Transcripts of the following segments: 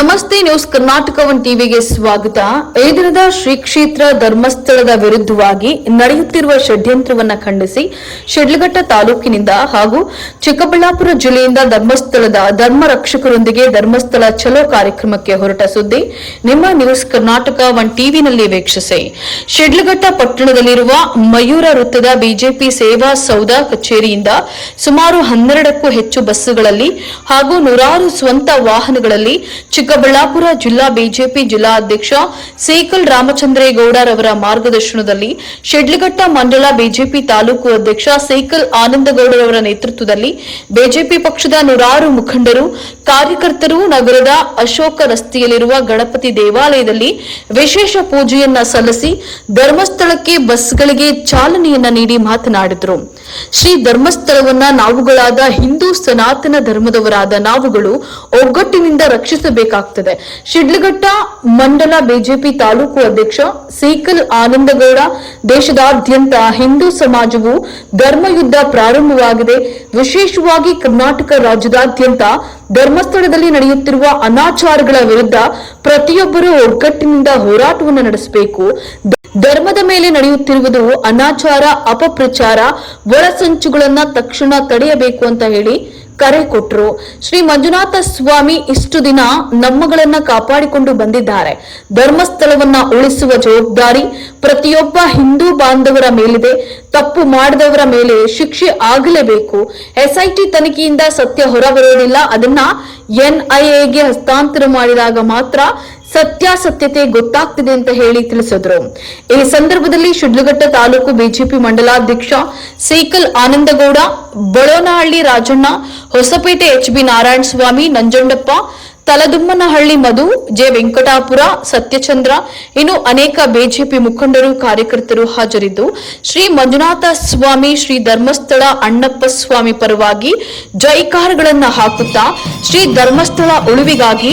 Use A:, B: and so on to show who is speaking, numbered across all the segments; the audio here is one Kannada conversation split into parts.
A: ನಮಸ್ತೆ ನ್ಯೂಸ್ ಕರ್ನಾಟಕ ಒನ್ ಟಿವಿಗೆ ಸ್ವಾಗತ. ಈ ದಿನದ ಶ್ರೀ ಕ್ಷೇತ್ರ ಧರ್ಮಸ್ಥಳದ ವಿರುದ್ಧವಾಗಿ ನಡೆಯುತ್ತಿರುವ ಷಡ್ಯಂತ್ರವನ್ನು ಖಂಡಿಸಿ ಶಿಡ್ಲಘಟ್ಟ ತಾಲೂಕಿನಿಂದ ಹಾಗೂ ಚಿಕ್ಕಬಳ್ಳಾಪುರ ಜಿಲ್ಲೆಯಿಂದ ಧರ್ಮಸ್ಥಳದ ಧರ್ಮ ರಕ್ಷಕರೊಂದಿಗೆ ಧರ್ಮಸ್ಥಳ ಚಲೋ ಕಾರ್ಯಕ್ರಮಕ್ಕೆ ಹೊರಟ ಸುದ್ದಿ ನಿಮ್ಮ ನ್ಯೂಸ್ ಕರ್ನಾಟಕ ಒನ್ ಟಿವಿನಲ್ಲಿ ವೀಕ್ಷಿಸಿ. ಶಿಡ್ಲಘಟ್ಟ ಪಟ್ಟಣದಲ್ಲಿರುವ ಮಯೂರ ವೃತ್ತದ ಬಿಜೆಪಿ ಸೇವಾ ಸೌಧ ಕಚೇರಿಯಿಂದ ಸುಮಾರು ಹನ್ನೆರಡಕ್ಕೂ ಹೆಚ್ಚು ಬಸ್ಸುಗಳಲ್ಲಿ ಹಾಗೂ ನೂರಾರು ಸ್ವಂತ ವಾಹನಗಳಲ್ಲಿ ಚಿಕ್ಕಬಳ್ಳಾಪುರ ಜಿಲ್ಲಾ ಬಿಜೆಪಿ ಜಿಲ್ಲಾಧ್ಯಕ್ಷ ಸೇಕಲ್ ರಾಮಚಂದ್ರೇಗೌಡರವರ ಮಾರ್ಗದರ್ಶನದಲ್ಲಿ ಶೆಡ್ಲಘಟ್ಟ ಮಂಡಲ ಬಿಜೆಪಿ ತಾಲೂಕು ಅಧ್ಯಕ್ಷ ಸೇಕಲ್ ಆನಂದಗೌಡರವರ ನೇತೃತ್ವದಲ್ಲಿ ಬಿಜೆಪಿ ಪಕ್ಷದ ನೂರಾರು ಮುಖಂಡರು, ಕಾರ್ಯಕರ್ತರು, ನಗರದ ಅಶೋಕ ರಸ್ತೆಯಲ್ಲಿರುವ ಗಣಪತಿ ದೇವಾಲಯದಲ್ಲಿ ವಿಶೇಷ ಪೂಜೆಯನ್ನ ಸಲ್ಲಿಸಿ ಧರ್ಮಸ್ಥಳಕ್ಕೆ ಬಸ್ಗಳಿಗೆ ಚಾಲನೆಯನ್ನ ನೀಡಿ ಮಾತನಾಡಿದರು. ಶ್ರೀ ಧರ್ಮಸ್ಥಳವನ್ನ ನಾವುಗಳಾದ ಹಿಂದೂ ಸನಾತನ ಧರ್ಮದವರಾದ ನಾವುಗಳು ಒಗ್ಗಟ್ಟಿನಿಂದ ರಕ್ಷಿಸಬೇಕಾಗ್ತದೆ ಶಿಡ್ಲಘಟ್ಟ ಮಂಡಲ ಬಿಜೆಪಿ ತಾಲೂಕು ಅಧ್ಯಕ್ಷ ಸೀಕಲ್ ಆನಂದಗೌಡ, ದೇಶದಾದ್ಯಂತ ಹಿಂದೂ ಸಮಾಜವು ಧರ್ಮಯುದ್ಧ ಪ್ರಾರಂಭವಾಗಿದೆ. ವಿಶೇಷವಾಗಿ ಕರ್ನಾಟಕ ರಾಜ್ಯದಾದ್ಯಂತ ಧರ್ಮಸ್ಥಳದಲ್ಲಿ ನಡೆಯುತ್ತಿರುವ ಅನಾಚಾರಗಳ ವಿರುದ್ಧ ಪ್ರತಿಯೊಬ್ಬರೂ ಒಗ್ಗಟ್ಟಿನಿಂದ ಹೋರಾಟವನ್ನು ನಡೆಸಬೇಕು. ಧರ್ಮದ ಮೇಲೆ ನಡೆಯುತ್ತಿರುವುದು ಅನಾಚಾರ, ಅಪಪ್ರಚಾರ, ಒಳಸಂಚುಗಳನ್ನ ತಕ್ಷಣ ತಡೆಯಬೇಕು ಅಂತ ಹೇಳಿ ಕರೆ ಕೊಟ್ರು. ಶ್ರೀ ಮಂಜುನಾಥ ಸ್ವಾಮಿ ಇಷ್ಟು ದಿನ ನಮ್ಮಗಳನ್ನ ಕಾಪಾಡಿಕೊಂಡು ಬಂದಿದ್ದಾರೆ. ಧರ್ಮಸ್ಥಳವನ್ನ ಉಳಿಸುವ ಜವಾಬ್ದಾರಿ ಪ್ರತಿಯೊಬ್ಬ ಹಿಂದೂ ಬಾಂಧವರ ಮೇಲಿದೆ. ತಪ್ಪು ಮಾಡಿದವರ ಮೇಲೆ ಶಿಕ್ಷೆ ಆಗಲೇಬೇಕು. ಎಸ್ಐಟಿ ತನಿಖೆಯಿಂದ ಸತ್ಯ ಹೊರಬರೋದಿಲ್ಲ ಅದನ್ನ ಎನ್ಐಎಗೆ ಹಸ್ತಾಂತರ ಮಾಡಿದಾಗ ಮಾತ್ರ ಸತ್ಯಾಸತ್ಯತೆ ಗೊತ್ತಾಗ್ತಿದೆ ಅಂತ ಹೇಳಿ ತಿಳಿಸಿದ್ರು. ಈ ಸಂದರ್ಭದಲ್ಲಿ Shidlaghatta taluk BJP ಮಂಡಲಾಧ್ಯಕ್ಷ cycle Anandagowda Balonahalli Rajanna, Hosapete H B Narayana Swamy Nanjandappa Taladummanahalli Madhu, J. Venkatapura, Satyachandra, ಇನ್ನು ಅನೇಕ ಬಿಜೆಪಿ ಮುಖಂಡರು, ಕಾರ್ಯಕರ್ತರು ಹಾಜರಿದ್ದು, ಶ್ರೀ ಮಂಜುನಾಥ ಸ್ವಾಮಿ, ಶ್ರೀ ಧರ್ಮಸ್ಥಳ ಅಣ್ಣಪ್ಪ ಸ್ವಾಮಿ ಪರವಾಗಿ ಜೈಕಾರಗಳನ್ನು ಹಾಕುತ್ತಾ, ಶ್ರೀ ಧರ್ಮಸ್ಥಳ ಉಳಿವಿಗಾಗಿ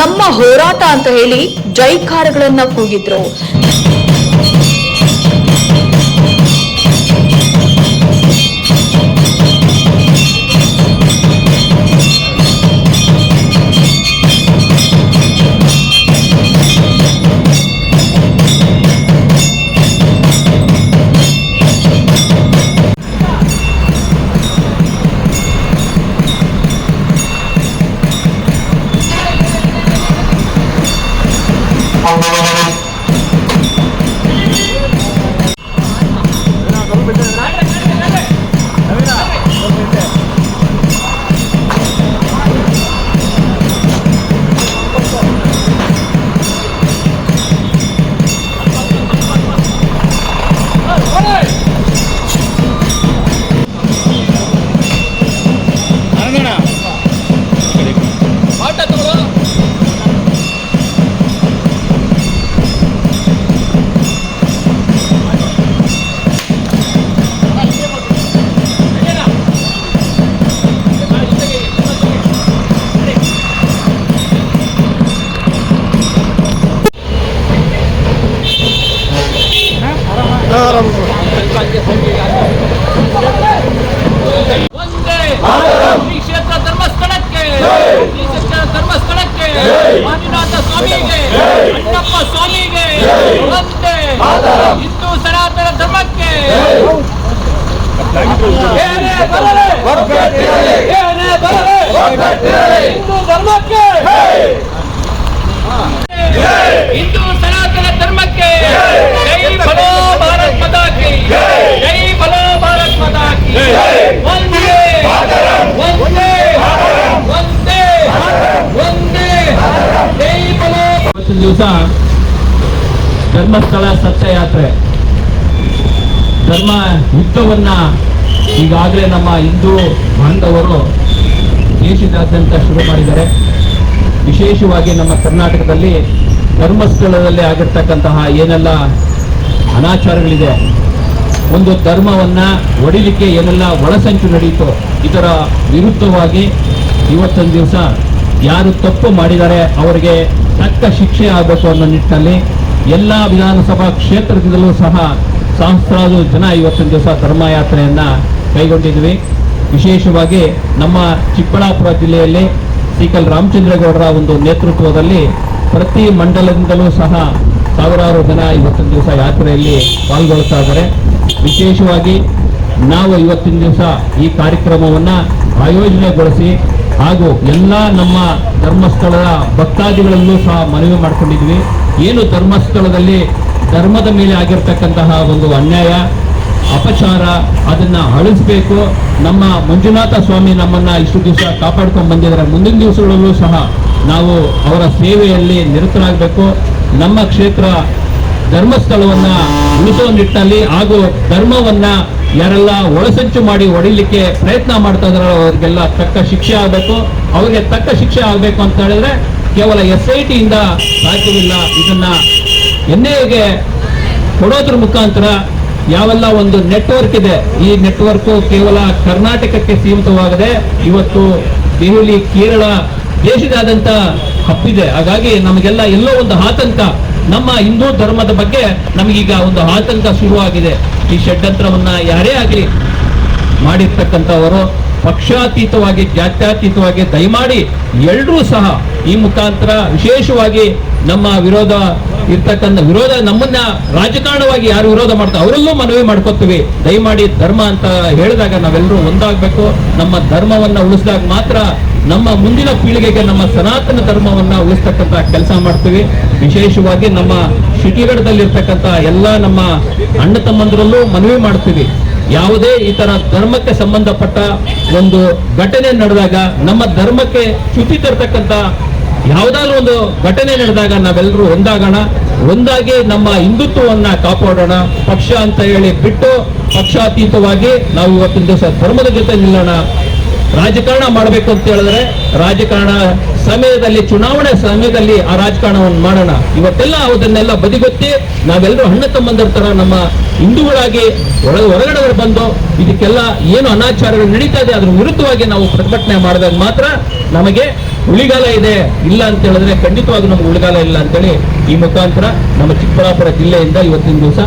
A: ನಮ್ಮ ಹೋರಾಟ ಅಂತ ಹೇಳಿ ಜೈಕಾರಗಳನ್ನು ಕೂಗಿದ್ರು. Thank you.
B: ಒಂದೇ ಶ್ರೀ ಕ್ಷೇತ್ರ ಧರ್ಮಸ್ಥಳಕ್ಕೆ ಶ್ರೀ ಕ್ಷೇತ್ರ ಧರ್ಮಸ್ಥಳಕ್ಕೆ ಮಂಜುನಾಥ ಸ್ವಾಮಿಗೆ ಅಣ್ಣಪ್ಪ ಸ್ವಾಮಿಗೆ ಒಂದೇ ಹಿಂದೂ ಸನಾತನ ಧರ್ಮಕ್ಕೆ ಏನೇ ಬರಲಿ ಏನೇ ಬರಲಿ ಇವತ್ತಿನ ದಿವಸ ಧರ್ಮಸ್ಥಳ ಸತ್ಯಯಾತ್ರೆ. ಧರ್ಮ ಯುದ್ಧವನ್ನ ಈಗಾಗಲೇ ನಮ್ಮ ಹಿಂದೂ ಬಾಂಧವರು ದೇಶದಾದ್ಯಂತ ಶುರು ಮಾಡಿದ್ದಾರೆ. ವಿಶೇಷವಾಗಿ ನಮ್ಮ ಕರ್ನಾಟಕದಲ್ಲಿ ಧರ್ಮಸ್ಥಳದಲ್ಲಿ ಆಗಿರ್ತಕ್ಕಂತಹ ಏನೆಲ್ಲ ಅನಾಚಾರಗಳಿದೆ, ಒಂದು ಧರ್ಮವನ್ನ ಒಡಿಲಿಕ್ಕೆ ಏನೆಲ್ಲ ಒಳಸಂಚು ನಡೆಯಿತು ಇದರ ವಿರುದ್ಧವಾಗಿ ಇವತ್ತೊಂದು ದಿವಸ ಯಾರು ತಪ್ಪು ಮಾಡಿದ್ದಾರೆ ಅವರಿಗೆ ತಕ್ಕ ಶಿಕ್ಷೆ ಆಗಬೇಕು ಅನ್ನೋ ನಿಟ್ಟಿನಲ್ಲಿ ಎಲ್ಲ ವಿಧಾನಸಭಾ ಕ್ಷೇತ್ರದಿಂದಲೂ ಸಹ ಸಹಸ್ರಾರು ಜನ ಇವತ್ತಿನ ದಿವಸ ಧರ್ಮಯಾತ್ರೆಯನ್ನ ಕೈಗೊಂಡಿದ್ವಿ. ವಿಶೇಷವಾಗಿ ನಮ್ಮ ಚಿಕ್ಕಬಳ್ಳಾಪುರ ಜಿಲ್ಲೆಯಲ್ಲಿ ಸಿಕಲ್ ರಾಮಚಂದ್ರೇಗೌಡರ ಒಂದು ನೇತೃತ್ವದಲ್ಲಿ ಪ್ರತಿ ಮಂಡಲದಿಂದಲೂ ಸಹ ಸಾವಿರಾರು ಜನ ಇವತ್ತಿನ ದಿವಸ ಯಾತ್ರೆಯಲ್ಲಿ ಪಾಲ್ಗೊಳ್ತಾ ಇದ್ದಾರೆ. ವಿಶೇಷವಾಗಿ ನಾವು ಇವತ್ತಿನ ದಿವಸ ಈ ಕಾರ್ಯಕ್ರಮವನ್ನು ಆಯೋಜನೆಗೊಳಿಸಿ ಹಾಗೂ ಎಲ್ಲ ನಮ್ಮ ಧರ್ಮಸ್ಥಳದ ಭಕ್ತಾದಿಗಳಲ್ಲೂ ಸಹ ಮನವಿ ಮಾಡಿಕೊಂಡಿದ್ವಿ. ಏನು ಧರ್ಮಸ್ಥಳದಲ್ಲಿ ಧರ್ಮದ ಮೇಲೆ ಆಗಿರ್ತಕ್ಕಂತಹ ಒಂದು ಅನ್ಯಾಯ, ಅಪಚಾರ, ಅದನ್ನ ಅಳಿಸಬೇಕು. ನಮ್ಮ ಮಂಜುನಾಥ ಸ್ವಾಮಿ ನಮ್ಮನ್ನ ಇಷ್ಟು ದಿವಸ ಕಾಪಾಡ್ಕೊಂಡು ಬಂದಿದ್ದಾರೆ. ಮುಂದಿನ ದಿವಸಗಳಲ್ಲೂ ಸಹ ನಾವು ಅವರ ಸೇವೆಯಲ್ಲಿ ನಿರತರಾಗಬೇಕು. ನಮ್ಮ ಕ್ಷೇತ್ರ ಧರ್ಮಸ್ಥಳವನ್ನ ಉಳಿಸುವ ನಿಟ್ಟಿನಲ್ಲಿ ಹಾಗೂ ಧರ್ಮವನ್ನ ಯಾರೆಲ್ಲ ಒಳಸಂಚು ಮಾಡಿ ಹೊಡಿಲಿಕ್ಕೆ ಪ್ರಯತ್ನ ಮಾಡ್ತಾ ಇದಾರೋ ಅವ್ರಿಗೆಲ್ಲ ತಕ್ಕ ಶಿಕ್ಷೆ ಆಗಬೇಕು. ಅವ್ರಿಗೆ ತಕ್ಕ ಶಿಕ್ಷೆ ಆಗಬೇಕು ಅಂತ ಹೇಳಿದ್ರೆ ಕೇವಲ ಎಸ್ ಐ ಟಿಯಿಂದ ಸಾಧ್ಯವಿಲ್ಲ. ಇದನ್ನ ಎನ್ ಐಗೆ ಕೊಡೋದ್ರ ಮುಖಾಂತರ ಯಾವೆಲ್ಲ ಒಂದು ನೆಟ್ವರ್ಕ್ ಇದೆ. ಈ ನೆಟ್ವರ್ಕ್ ಕೇವಲ ಕರ್ನಾಟಕಕ್ಕೆ ಸೀಮಿತವಾಗದೆ ಇವತ್ತು ದೆಹಲಿ, ಕೇರಳ ದೇಶದಾದಂತ ಹಬ್ಬಿದೆ. ಹಾಗಾಗಿ ನಮಗೆಲ್ಲ ಎಲ್ಲೋ ಒಂದು ಆತಂಕ ನಮ್ಮ ಹಿಂದೂ ಧರ್ಮದ ಬಗ್ಗೆ ನಮಗೀಗ ಒಂದು ಆತಂಕ ಶುರುವಾಗಿದೆ. ಈ ಷಡ್ಯಂತ್ರವನ್ನ ಯಾರೇ ಆಗಲಿ ಮಾಡಿರ್ತಕ್ಕಂಥವರು ಪಕ್ಷಾತೀತವಾಗಿ, ಜಾತ್ಯಾತೀತವಾಗಿ ದಯಮಾಡಿ ಎಲ್ಲರೂ ಸಹ ಈ ಮುಖಾಂತರ ವಿಶೇಷವಾಗಿ ನಮ್ಮ ವಿರೋಧ, ಇರ್ತಕ್ಕಂಥ ವಿರೋಧ ನಮ್ಮನ್ನ ರಾಜಕಾರಣವಾಗಿ ಯಾರು ವಿರೋಧ ಮಾಡ್ತಾರೆ ಅವರಲ್ಲೂ ಮನವಿ ಮಾಡ್ಕೋತೀವಿ. ದಯಮಾಡಿ ಧರ್ಮ ಅಂತ ಹೇಳಿದಾಗ ನಾವೆಲ್ಲರೂ ಒಂದಾಗಬೇಕು. ನಮ್ಮ ಧರ್ಮವನ್ನ ಉಳಿಸಿದಾಗ ಮಾತ್ರ ನಮ್ಮ ಮುಂದಿನ ಪೀಳಿಗೆಗೆ ನಮ್ಮ ಸನಾತನ ಧರ್ಮವನ್ನ ಉಳಿಸ್ತಕ್ಕಂಥ ಕೆಲಸ ಮಾಡ್ತೀವಿ. ವಿಶೇಷವಾಗಿ ನಮ್ಮ ಶಿಟಿಗಡದಲ್ಲಿರ್ತಕ್ಕಂಥ ಎಲ್ಲ ನಮ್ಮ ಅಣ್ಣ ತಮ್ಮಂದರಲ್ಲೂ ಮನವಿ ಮಾಡ್ತೀವಿ. ಯಾವುದೇ ಈ ಧರ್ಮಕ್ಕೆ ಸಂಬಂಧಪಟ್ಟ ಒಂದು ಘಟನೆ ನಡೆದಾಗ, ನಮ್ಮ ಧರ್ಮಕ್ಕೆ ಚ್ಯುತಿ ತರ್ತಕ್ಕಂಥ ಯಾವುದಾದ್ರು ಒಂದು ಘಟನೆ ನಡೆದಾಗ ನಾವೆಲ್ಲರೂ ಒಂದಾಗೋಣ, ಒಂದಾಗಿ ನಮ್ಮ ಹಿಂದುತ್ವವನ್ನ ಕಾಪಾಡೋಣ, ಪಕ್ಷ ಅಂತ ಹೇಳಿ ಬಿಟ್ಟು ಪಕ್ಷಾತೀತವಾಗಿ ನಾವು ಇವತ್ತಿನ ದಿವಸ ಧರ್ಮದ ಜೊತೆ ನಿಲ್ಲೋಣ ರಾಜಕಾರಣ ಮಾಡಬೇಕು ಅಂತ ಹೇಳಿದ್ರೆ ರಾಜಕಾರಣ ಸಮಯದಲ್ಲಿ, ಚುನಾವಣೆ ಸಮಯದಲ್ಲಿ ಆ ರಾಜಕಾರಣವನ್ನು ಮಾಡೋಣ. ಇವತ್ತೆಲ್ಲ ಅದನ್ನೆಲ್ಲ ಬದಿಗೊತ್ತಿ ನಾವೆಲ್ಲರೂ ಹಣ್ಣ ತಮ್ಮಂದರ ತರ ನಮ್ಮ ಹಿಂದೂಗಳಾಗಿ ಒಳ ಹೊರಗಡೆ ಬಂದು ಇದಕ್ಕೆಲ್ಲ ಏನು ಅನಾಚಾರಗಳು ನಡೀತಾ ಇದೆ, ಅದ್ರ ವಿರುದ್ಧವಾಗಿ ನಾವು ಪ್ರತಿಭಟನೆ ಮಾಡಿದಾಗ ಮಾತ್ರ ನಮಗೆ ಉಳಿಗಾಲ ಇದೆ. ಇಲ್ಲ ಅಂತ ಹೇಳಿದ್ರೆ ಖಂಡಿತವಾಗಿ ನಮ್ಗೆ ಉಳಿಗಾಲ ಇಲ್ಲ ಅಂತೇಳಿ ಈ ಮುಖಾಂತರ ನಮ್ಮ ಚಿಕ್ಕಬಳ್ಳಾಪುರ ಜಿಲ್ಲೆಯಿಂದ ಇವತ್ತಿನ ದಿವಸ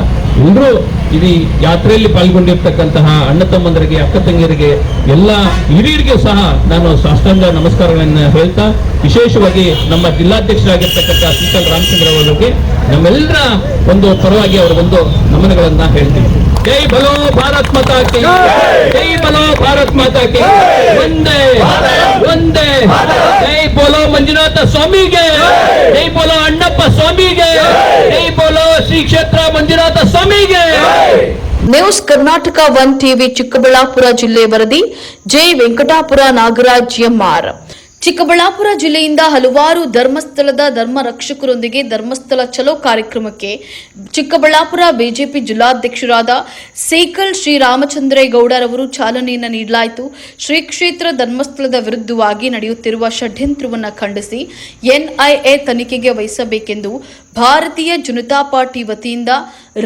B: ಎಲ್ಲರೂ ಇಡೀ ಯಾತ್ರೆಯಲ್ಲಿ ಪಾಲ್ಗೊಂಡಿರ್ತಕ್ಕಂತಹ ಅಣ್ಣ ತಮ್ಮಂದರಿಗೆ, ಅಕ್ಕ ತಂಗಿಯರಿಗೆ, ಎಲ್ಲ ಹಿರಿಯರಿಗೆ ಸಹ ನಾನು ಸಾಷ್ಟಾಂಗ ನಮಸ್ಕಾರಗಳನ್ನು ಹೇಳ್ತಾ, ವಿಶೇಷವಾಗಿ ನಮ್ಮ ಜಿಲ್ಲಾಧ್ಯಕ್ಷರಾಗಿರ್ತಕ್ಕಂಥ ಸೀತಲ್ ರಾಮಚಂದ್ರ ಅವರಿಗೆ ನಮ್ಮೆಲ್ಲರ ಒಂದು ಪರವಾಗಿ ಒಂದು ನಮನಗಳನ್ನ ಹೇಳ್ತೀವಿ. ಜೈ ಬಲೋ ಭಾರತ್ ಮಾತಾ ಕಿ ಜೈ. ಬಲೋ ಭಾರತ್ ಮಾತಾ ಕಿ ಒಂದೇ. ಒಂದೇ. ಜೈ ಬೋಲೋ ಮಂಜುನಾಥ ಸ್ವಾಮಿಗೆ. ಜೈ ಬೋಲೋ ಅಣ್ಣಪ್ಪ ಸ್ವಾಮಿಗೆ. ಜೈ ಬೋಲೋ ಶ್ರೀ ಕ್ಷೇತ್ರ ಮಂಜುನಾಥ ಸ್ವಾಮಿಗೆ.
A: News Karnataka one TV Chikkaballapura ಜಿಲ್ಲೆ ವರದಿ. J Venkatapura Nagaraj M R Chikkaballapura ಜಿಲ್ಲೆಯಿಂದ ಹಲವಾರು ಧರ್ಮಸ್ಥಳದ ಧರ್ಮ ರಕ್ಷಕರೊಂದಿಗೆ ಧರ್ಮಸ್ಥಳ ಚಲೋ ಕಾರ್ಯಕ್ರಮಕ್ಕೆ ಚಿಕ್ಕಬಳ್ಳಾಪುರ ಬಿಜೆಪಿ ಜಿಲ್ಲಾಧ್ಯಕ್ಷರಾದ ಸೇಕಲ್ ಶ್ರೀರಾಮಚಂದ್ರೇಗೌಡರವರು ಚಾಲನೆಯನ್ನು ನೀಡಲಾಯಿತು. ಶ್ರೀ ಕ್ಷೇತ್ರ ಧರ್ಮಸ್ಥಳದ ವಿರುದ್ಧವಾಗಿ ನಡೆಯುತ್ತಿರುವ ಷಡ್ಯಂತ್ರವನ್ನು ಖಂಡಿಸಿ ಎನ್ಐಎ ತನಿಖೆಗೆ ವಹಿಸಬೇಕೆಂದು ಭಾರತೀಯ ಜನತಾ ಪಾರ್ಟಿ ವತಿಯಿಂದ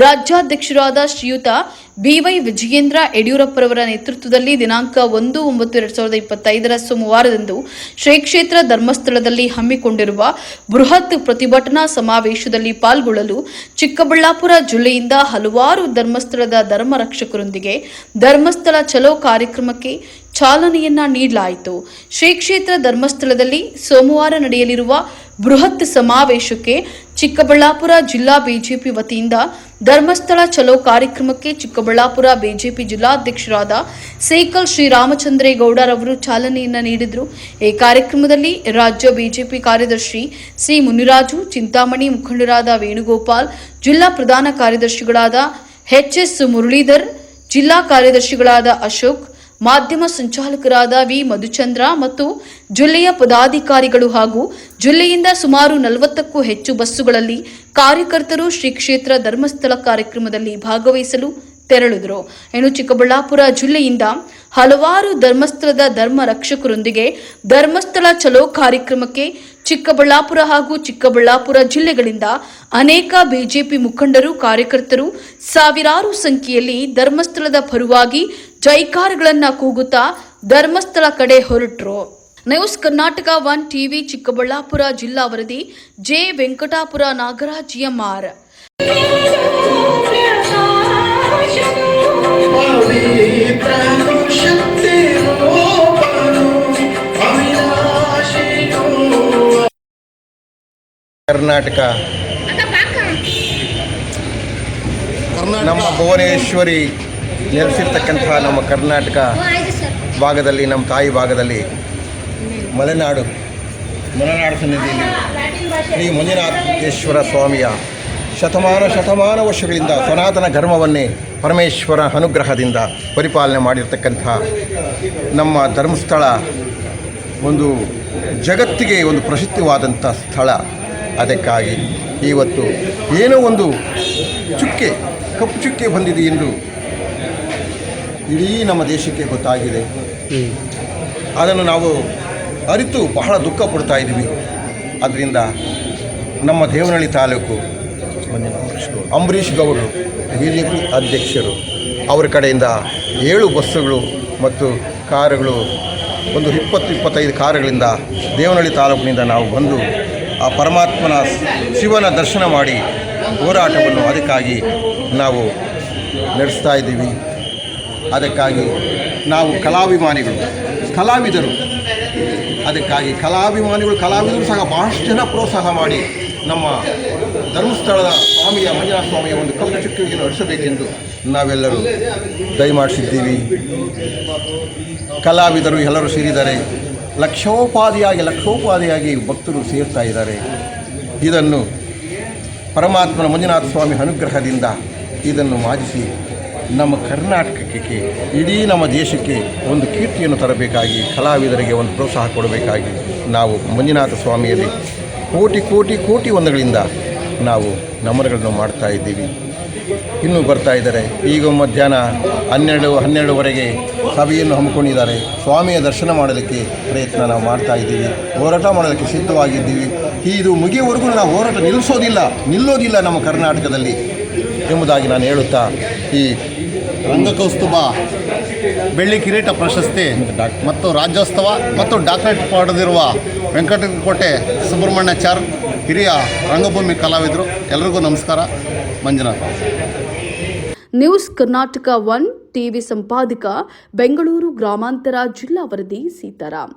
A: ರಾಜ್ಯಾಧ್ಯಕ್ಷರಾದ ಶ್ರೀಯುತ ಬಿವೈ ವಿಜಯೇಂದ್ರ ಯಡಿಯೂರಪ್ಪರವರ ನೇತೃತ್ವದಲ್ಲಿ ದಿನಾಂಕ ಒಂದು ಒಂಬತ್ತು ಎರಡ್ ಸಾವಿರದ ಇಪ್ಪತ್ತೈದರ ಸೋಮವಾರದಂದು ಶ್ರೀ ಕ್ಷೇತ್ರ ಧರ್ಮಸ್ಥಳದಲ್ಲಿ ಹಮ್ಮಿಕೊಂಡಿರುವ ಬೃಹತ್ ಪ್ರತಿಭಟನಾ ಸಮಾವೇಶದಲ್ಲಿ ಪಾಲ್ಗೊಳ್ಳಲು ಚಿಕ್ಕಬಳ್ಳಾಪುರ ಜಿಲ್ಲೆಯಿಂದ ಹಲವಾರು ಧರ್ಮಸ್ಥಳದ ಧರ್ಮ ರಕ್ಷಕರೊಂದಿಗೆ ಧರ್ಮಸ್ಥಳ ಚಲೋ ಕಾರ್ಯಕ್ರಮಕ್ಕೆ ಚಾಲನೆಯನ್ನ ನೀಡಲಾಯಿತು. ಶ್ರೀ ಕ್ಷೇತ್ರ ಧರ್ಮಸ್ಥಳದಲ್ಲಿ ಸೋಮವಾರ ನಡೆಯಲಿರುವ ಬೃಹತ್ ಸಮಾವೇಶಕ್ಕೆ ಚಿಕ್ಕಬಳ್ಳಾಪುರ ಜಿಲ್ಲಾ ಬಿಜೆಪಿ ವತಿಯಿಂದ ಧರ್ಮಸ್ಥಳ ಚಲೋ ಕಾರ್ಯಕ್ರಮಕ್ಕೆ ಚಿಕ್ಕಬಳ್ಳಾಪುರ ಬಿಜೆಪಿ ಜಿಲ್ಲಾಧ್ಯಕ್ಷರಾದ ಸೇಕಲ್ ಶ್ರೀರಾಮಚಂದ್ರೇಗೌಡರವರು ಚಾಲನೆಯನ್ನು ನೀಡಿದರು. ಈ ಕಾರ್ಯಕ್ರಮದಲ್ಲಿ ರಾಜ್ಯ ಬಿಜೆಪಿ ಕಾರ್ಯದರ್ಶಿ ಸಿ ಮುನಿರಾಜು, ಚಿಂತಾಮಣಿ ಮುಖಂಡರಾದ ವೇಣುಗೋಪಾಲ್, ಜಿಲ್ಲಾ ಪ್ರಧಾನ ಕಾರ್ಯದರ್ಶಿಗಳಾದ ಎಚ್ಎಸ್ ಮುರಳೀಧರ್, ಜಿಲ್ಲಾ ಕಾರ್ಯದರ್ಶಿಗಳಾದ ಅಶೋಕ್ ಮಾಧ್ಯಮ ಸಂಚಾಲಕರಾದ ವಿ ಮಧುಚಂದ್ರ ಮತ್ತು ಜಿಲ್ಲೆಯ ಪದಾಧಿಕಾರಿಗಳು ಹಾಗೂ ಜಿಲ್ಲೆಯಿಂದ ಸುಮಾರು ನಲವತ್ತಕ್ಕೂ ಹೆಚ್ಚು ಬಸ್ಸುಗಳಲ್ಲಿ ಕಾರ್ಯಕರ್ತರು ಶ್ರೀ ಕ್ಷೇತ್ರ ಧರ್ಮಸ್ಥಳ ಕಾರ್ಯಕ್ರಮದಲ್ಲಿ ಭಾಗವಹಿಸಲು ತೆರಳಿದರು. ಇನ್ನು ಚಿಕ್ಕಬಳ್ಳಾಪುರ ಜಿಲ್ಲೆಯಿಂದ ಹಲವಾರು ಧರ್ಮಸ್ಥಳದ ಧರ್ಮ ರಕ್ಷಕರೊಂದಿಗೆ ಧರ್ಮಸ್ಥಳ ಚಲೋ ಕಾರ್ಯಕ್ರಮಕ್ಕೆ ಚಿಕ್ಕಬಳ್ಳಾಪುರ ಹಾಗೂ ಚಿಕ್ಕಬಳ್ಳಾಪುರ ಜಿಲ್ಲೆಗಳಿಂದ ಅನೇಕ ಬಿಜೆಪಿ ಮುಖಂಡರು, ಕಾರ್ಯಕರ್ತರು ಸಾವಿರಾರು ಸಂಖ್ಯೆಯಲ್ಲಿ ಧರ್ಮಸ್ಥಳದ ಪರವಾಗಿ ಜೈಕಾರಗಳನ್ನ ಕೂಗುತ್ತಾ ಧರ್ಮಸ್ಥಳ ಕಡೆ ಹೊರಟರು. News Karnataka one TV Chikkaballapura ಜಿಲ್ಲಾ ವರದಿ J Venkatapura Nagaraj M R.
C: Karnataka. ನಮ್ಮ ಭುವನೇಶ್ವರಿ ನೆಲೆಸಿರ್ತಕ್ಕಂತಹ ನಮ್ಮ ಕರ್ನಾಟಕ ಭಾಗದಲ್ಲಿ, ನಮ್ಮ ತಾಯಿ ಭಾಗದಲ್ಲಿ ಮಲೆನಾಡು ಮಲೆನಾಡು ಸನ್ನಿಧಿಯಲ್ಲಿ ಶ್ರೀ ಮಂಜುನಾಥೇಶ್ವರ ಸ್ವಾಮಿಯ ಶತಮಾನ ಶತಮಾನ ವರ್ಷಗಳಿಂದ ಸನಾತನ ಧರ್ಮವನ್ನೇ ಪರಮೇಶ್ವರ ಅನುಗ್ರಹದಿಂದ ಪರಿಪಾಲನೆ ಮಾಡಿರ್ತಕ್ಕಂಥ ನಮ್ಮ ಧರ್ಮಸ್ಥಳ ಒಂದು ಜಗತ್ತಿಗೆ ಒಂದು ಪ್ರಸಿದ್ಧವಾದಂಥ ಸ್ಥಳ. ಅದಕ್ಕಾಗಿ ಇವತ್ತು ಏನೋ ಒಂದು ಚುಕ್ಕೆ, ಕಪ್ಪು ಚುಕ್ಕೆ ಬಂದಿದೆ ಎಂದು ಇಡೀ ನಮ್ಮ ದೇಶಕ್ಕೆ ಗೊತ್ತಾಗಿದೆ. ಅದನ್ನು ನಾವು ಅರಿತು ಬಹಳ ದುಃಖ ಪಡ್ತಾ ಇದ್ದೀವಿ. ಅದರಿಂದ ನಮ್ಮ ದೇವನಹಳ್ಳಿ ತಾಲೂಕು ಅಂಬರೀಷ್ ಗೌಡರು ಬಿ ಜೆ ಪಿ ಅಧ್ಯಕ್ಷರು, ಅವರ ಕಡೆಯಿಂದ ಏಳು ಬಸ್ಸುಗಳು ಮತ್ತು ಕಾರುಗಳು, ಒಂದು ಇಪ್ಪತ್ತು, ಇಪ್ಪತ್ತೈದು ಕಾರುಗಳಿಂದ ದೇವನಹಳ್ಳಿ ತಾಲೂಕಿನಿಂದ ನಾವು ಬಂದು ಆ ಪರಮಾತ್ಮನ ಶಿವನ ದರ್ಶನ ಮಾಡಿ ಹೋರಾಟವನ್ನು ಅದಕ್ಕಾಗಿ ನಾವು ನಡೆಸ್ತಾ ಇದ್ದೀವಿ. ಅದಕ್ಕಾಗಿ ನಾವು ಕಲಾಭಿಮಾನಿಗಳು, ಕಲಾವಿದರು. ಅದಕ್ಕಾಗಿ ಕಲಾಭಿಮಾನಿಗಳು, ಕಲಾವಿದರು ಸಹ ಬಹಳಷ್ಟು ಜನ ಪ್ರೋತ್ಸಾಹ ಮಾಡಿ ನಮ್ಮ ಧರ್ಮಸ್ಥಳದ ಸ್ವಾಮಿಯ, ಮಂಜುನಾಥ ಸ್ವಾಮಿಯ ಒಂದು ಕಪ್ಪು ಚುಕ್ಕಿಯನ್ನು ನಡೆಸಬೇಕೆಂದು ನಾವೆಲ್ಲರೂ ದಯಮಾಡಿಸಿದ್ದೀವಿ. ಕಲಾವಿದರು ಎಲ್ಲರೂ ಸೇರಿದ್ದಾರೆ ಲಕ್ಷೋಪಾದಿಯಾಗಿ ಲಕ್ಷೋಪಾದಿಯಾಗಿ ಭಕ್ತರು ಸೇರ್ತಾ ಇದ್ದಾರೆ. ಇದನ್ನು ಪರಮಾತ್ಮನ ಮಂಜುನಾಥ ಸ್ವಾಮಿ ಅನುಗ್ರಹದಿಂದ ಇದನ್ನು ಮಾಜಿಸಿ ನಮ್ಮ ಕರ್ನಾಟಕಕ್ಕೆ ಇಡೀ ನಮ್ಮ ದೇಶಕ್ಕೆ ಒಂದು ಕೀರ್ತಿಯನ್ನು ತರಬೇಕಾಗಿ, ಕಲಾವಿದರಿಗೆ ಒಂದು ಪ್ರೋತ್ಸಾಹ ಕೊಡಬೇಕಾಗಿ ನಾವು ಮಂಜುನಾಥ ಸ್ವಾಮಿಯಲ್ಲಿ ಕೋಟಿ ಕೋಟಿ ಕೋಟಿ ಒಂದುಗಳಿಂದ ನಾವು ನಮನಗಳನ್ನು ಮಾಡ್ತಾ ಇದ್ದೀವಿ. ಇನ್ನೂ ಬರ್ತಾ ಇದ್ದಾರೆ. ಈಗ ಮಧ್ಯಾಹ್ನ ಹನ್ನೆರಡು, ಹನ್ನೆರಡುವರೆಗೆ ಸಭೆಯನ್ನು ಹಮ್ಮಿಕೊಂಡಿದ್ದಾರೆ. ಸ್ವಾಮಿಯ ದರ್ಶನ ಮಾಡೋದಕ್ಕೆ ಪ್ರಯತ್ನ ನಾವು ಮಾಡ್ತಾ ಇದ್ದೀವಿ. ಹೋರಾಟ ಮಾಡೋದಕ್ಕೆ ಸಿದ್ಧವಾಗಿದ್ದೀವಿ. ಇದು ಮುಗಿಯುವವರೆಗೂ ನಾವು ಹೋರಾಟ ನಿಲ್ಲಿಸೋದಿಲ್ಲ, ನಿಲ್ಲೋದಿಲ್ಲ ನಮ್ಮ ಕರ್ನಾಟಕದಲ್ಲಿ ಎಂಬುದಾಗಿ ನಾನು ಹೇಳುತ್ತಾ ಈ
D: ರಂಗಕೌಸ್ತುಭ ಬೆಳ್ಳಿ ಕಿರೀಟ ಪ್ರಶಸ್ತಿ ಮತ್ತು ರಾಜ್ಯೋತ್ಸವ ಮತ್ತು ಡಾಕ್ಟರೇಟ್ ಪಡೆದಿರುವ ವೆಂಕಟಕೋಟೆ ಸುಬ್ರಹ್ಮಣ್ಯಾಚಾರ್ ಹಿರಿಯ ರಂಗಭೂಮಿ ಕಲಾವಿದರು ಎಲ್ರಿಗೂ ನಮಸ್ಕಾರ. Manjunath.
A: News Karnataka one TV ಸಂಪಾದಕ ಬೆಂಗಳೂರು ಗ್ರಾಮಾಂತರ ಜಿಲ್ಲಾ ವರದಿ ಸೀತಾರಾಮ್.